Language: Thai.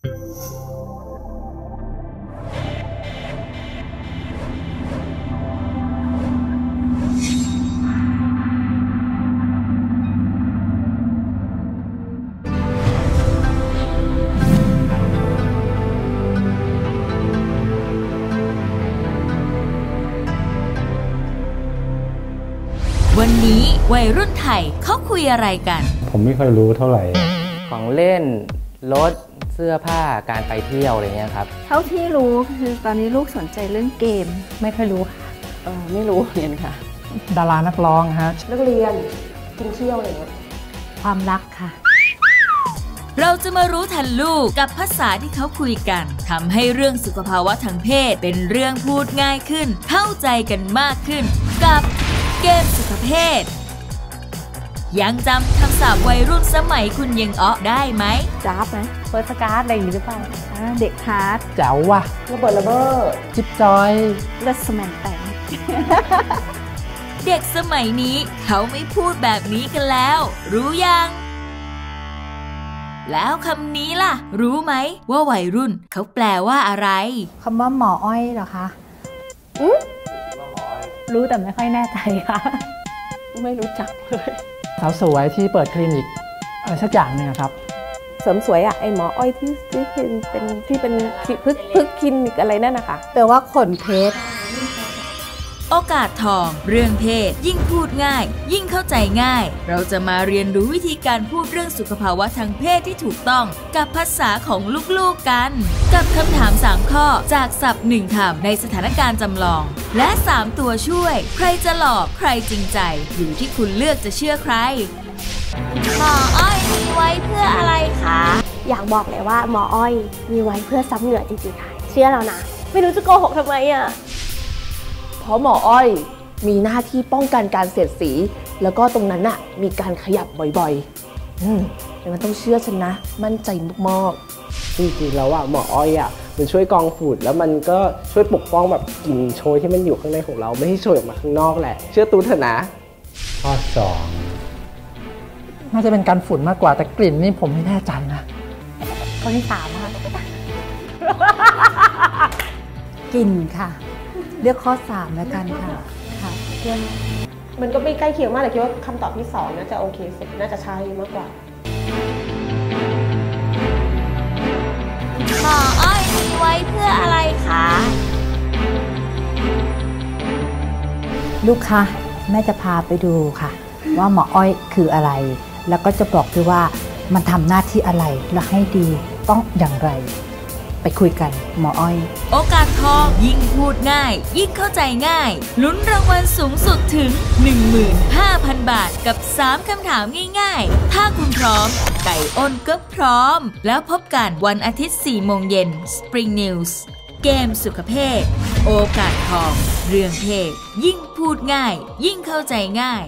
วันนี้วัยรุ่นไทยเขาคุยอะไรกัน ผมไม่ค่อยรู้เท่าไหร่ ของเล่น รถเสื้อผ้าการไปเที่ยวอะไรเงี้ยครับ เท่าที่รู้คือตอนนี้ลูกสนใจเรื่องเกม ไม่ค่อยรู้ค่ะเออไม่รู้เรียนค่ะ ดารานักร้องฮะนักเรียนกินเที่ยวอะไรเงี้ยความรักค่ะ เราจะมารู้ทันลูกกับภาษาที่เขาคุยกันทำให้เรื่องสุขภาวะทางเพศเป็นเรื่องพูดง่ายขึ้น เข้าใจกันมากขึ้น กับเกมสุขเพศ ยังจำคำศัพท์วัยรุ่นสมัยคุณยังอ้อได้ไหมจ้าบไหมเฟิร์สการ์ดอะไรอย่างงี้หรือเปล่าอ่าเด็กฮาร์ดแจ๋วว่ะระเบิดระเบ้อจิ๊บจอยเลสแมนแต่งเด็กสมัยนี้เขาไม่พูดแบบนี้กันแล้ว รู้ยัง แล้วคำนี้ล่ะ รู้ไหมว่าวัยรุ่น เขาแปลว่าอะไรคำว่าหมออ้อยเหรอคะรู้แต่ไม่ค่อยแน่ใจค่ะ ไม่รู้จักเลย สาวสวยที่เปิดคลินิกอะไรสักอย่างเนี่ยครับ เสริมสวยอะไอหมออ้อยที่ที่เป็นเป็นที่เป็นพึกพึกคลินิกอะไรนั่นนะคะแปลว่าขนเพชร โอกาสทอง เรื่องเพศ ยิ่งพูดง่าย ยิ่งเข้าใจง่าย เราจะมาเรียนรู้วิธีการพูดเรื่องสุขภาวะทางเพศที่ถูกต้อง กับภาษาของลูกๆกัน กับคำถาม 3 ข้อจากศัพท์หนึ่งคำในสถานการณ์จำลอง และ 3 ตัวช่วย ใครจะหลอกใครจริงใจ อยู่ที่คุณเลือกจะเชื่อใครหมออ้อยมีไว้เพื่ออะไรคะอยากบอกเลยว่าหมออ้อยมีไว้เพื่อซับเหงื่อจริงๆค่ะเชื่อเรานะ ไม่รู้จะโกหกทำไมอะ เพราะหมออ้อยมีหน้าที่ป้องกันการเสียดสี แล้วก็ตรงนั้นน่ะมีการขยับบ่อยๆอืมแต่มันต้องเชื่อฉันนะ มั่นใจมากจริงๆแล้วอะหมออ้อยอะมันช่วยกรองฝุ่นแล้วมันก็ช่วยปกป้องแบบกลิ่นโชยที่มันอยู่ข้างในของเรา ไม่ให้โชยออกมาข้างนอกแหละ เชื่อตูนเถอะนะข้อสองน่าจะเป็นการฝุ่นมากกว่าแต่กลิ่นนี่ผมไม่แน่ใจนะข้อที่สามค่ะกลิ่นค่ะ เลือกข้อสามแล้วกันค่ะค่ะเพื่อนๆมันก็ไม่ใกล้เคียงมากแต่คิดว่าคำตอบที่สองน่าจะโอเคสุดน่าจะใช่มากกว่าหมออ้อยมีไว้เพื่ออะไรคะลูกคะแม่จะพาไปดูค่ะ ว่าหมออ้อยคืออะไร แล้วก็จะบอกด้วยว่ามันทำหน้าที่อะไรและให้ดีต้องอย่างไร ไปคุยกันหมออ้อย โอกาสทองยิ่งพูดง่าย ยิ่งเข้าใจง่าย ลุ้นรางวัลสูงสุดถึง 15,000 บาทกับ 3 คำถามง่ายๆ ถ้าคุณพร้อม ไก่อ้นก็พร้อม แล้วพบกันวันอาทิตย์ 4 โมงเย็น Spring News เกมสุขเพศ โอกาสทอง เรื่องเพศ ยิ่งพูดง่าย ยิ่งเข้าใจง่าย